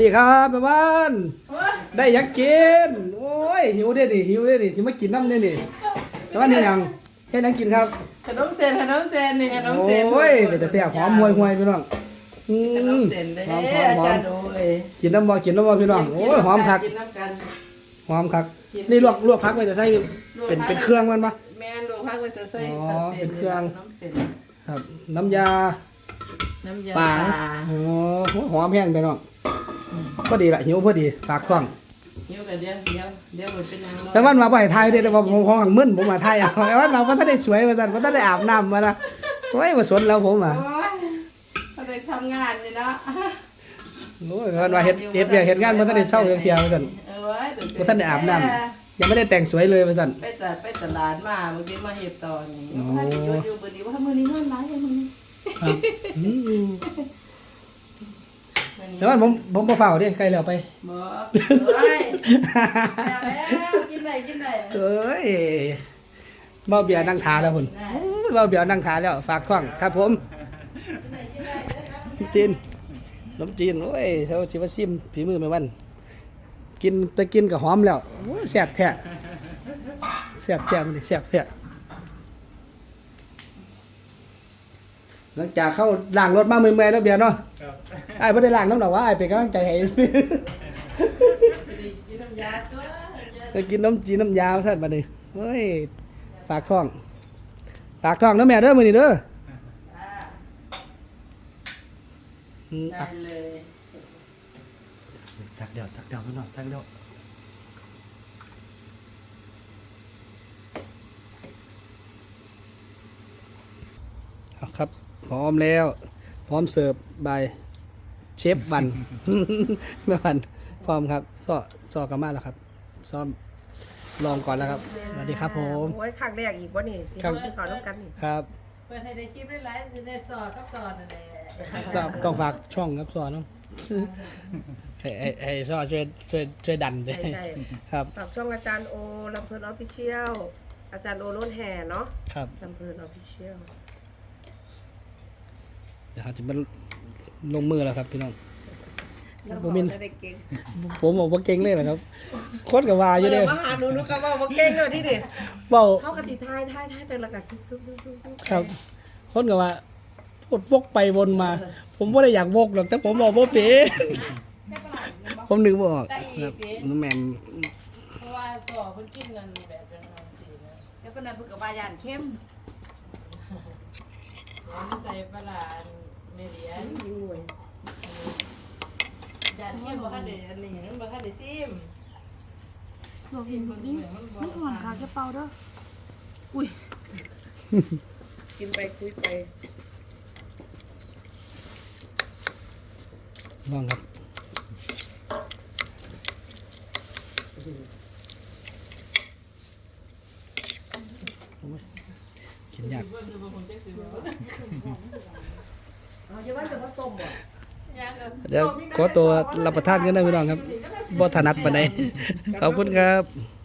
นี่ครับแม่บ้านได้หยังกินโอ้ยหิวเด้ดิหิวเด้ดิสิมากินน้ำเด้ดิแม่บ้านเฮ็ดหยังเฮ็ดหยังกินครับขนมเซนขนมเซนนี่ขนมเซนโอ้ยเป็นแต่แซ่บหอมห่วยห่วยพี่น้องอืขนมมเซนเด้หอมอหอมอาหอจามรย์โอ้ยกินน้ำบ่กินน้ำบ่พี่น้องโอ้ยหอมคักกินน้ำกัน หอมคักนี่ลวกลวกพักไว้จะใส่เป็นเป็นเครื่องมันปะ แม่ลูกพักไว้จะใส่อ๋อขนมซเป็นเครื่อง น้ำเซนครับ น้ำยาน้ำยาป่าโอ้หอมแห้งพี่น้อง พอดีละหิวพอดีปากคล่องเดี๋ยวกันเดี๋ยวเดี๋ยวเดี๋ยวหมดเป็นนางรอแต่วันมาบ่ให้ทายเด้แต่ว่าผมของหังมึนผมมาทายเอาแต่ว่าเราบ่ทันได้สวยว่าซั่นบ่ทันได้อาบน้ำมานะโอ้ยบ่สนแล้วผมอะโอ้ยเขาไปทำงานนี่เนาะโอ้ยเพิ่นว่าเฮ็ดเฮ็ดเวียกเฮ็ดงานบ่ทันได้เช้าเที่ยวๆว่าซั่นเออไว้เดี๋ยวบ่ทันได้อาบน้ำยังไม่ได้แต่งสวยเลยว่าซั่นไปจัดไปตลาดมาเมื่อกี้มาเห็ดตอนนี้โอ้ว่าอยู่อยู่บดีว่ามื้อนี้นอนร้ายยังมื้อนี้ ครับอืมแต่ว่าผมผมบ่เฝ้าเด้ใกล้แล้วไป บ่เอ้ยแล้วแล้วกินได้กินได้เอ้ยเบ้าเบียร์นั่งทาแล้วพุ่นโอ้ยเบ้าเบียร์นั่งทาแล้ว ฝากคล้องครับผมจีนน้ำจีนโอ้ยเท่าชิวาซิมฝีมือแม่วัน กินแต่กินก็หอมแล้วโอ้ยแซ่บแท้แซ่บแท้มันนี่แซ่บแท้หลังจากเข้าล้างรถมาเมื่อยๆแล้วเบียร์เนาะ ไอ้ไม่ได้ล้างน้ำหนักว่าไอ้เป็นกำลังใจให้กินน้ำยาตัวไปกินน้ำจีนน้ำยาสั่นบัดนี้เฮ้ยฝากท้อง ฝากท้องนะแม่เด้อมื้อนี้เด้ออืมได้อะเลยตักเดียวตักเดียวพี่น้องตักเดียวเอาครับ พร้อมแล้ว พร้อมเสิร์ฟบายเชฟวันแม่วันพร้อมครับซ้อซ้อกลับมาแล้วครับ ซ้อมลองก่อนแล้วครับสวัสดีครับผม โอ้ยครั้งแรกอีกวะนี่ที่ครั้งเขาไปสอนน้ำกันนี่ครับเปิดให้ได้คลิปได้ไลฟ์ในสอดกับสอดนั่นแหละต้องต้องฝากช่องครับสอนเนาะให้ให้ให้ซอช่วยช่วยช่วยดันด้วใช่ยใช่ครับ ฝากช่องอาจารย์โอลำเพลินออฟฟิเชียลอาจารย์โอโรนแห่เนาะครับ ลำเพลินออฟฟิเชียลเดี๋ยวเราจะมาลงมือแล้วครับพี่น้อง แล้วบ่บอกมินจะได้เก่งผมบอกว่าเก่งเลยนะครับโคตรกับวาอยู่เดี๋เด้ยวมาหาหนูหนูก็บอกว่าเก่งเลยที่เด็ดเบ้าเข้ากติท้ายท้ายท้ายเป็นระกัซุบซุบซุบซุบซุบครับโคตรกับว่าปดวกไปวนมา ผมไม่ได้อยากวกหรอกแต่ผมบอกว่าเป็นผมนึกบ่ออกครับแหม่มเพราะว่าสอดเพิ่นกินกันแบบเป็นอันสีนะแล้วปนันพูดกับวายานเข้มแล้วนี่ใส่ปลาร้า เมเลียนยิงหน่วยยานเทียมบ่คันได้อันนี้มันบ่คันได้ซิมบอกยิงยิงมันห่วงขาแค่เป่าเด้ออุ้ยกินไปคุยไปลองครับกินยาก เพิ่นจะบ่คงจะว่าต้มบ่เดี๋ยวขอตัวรับประทานกันได้พี่น้องครับบ่ถนัดปานใดขอบคุณครับ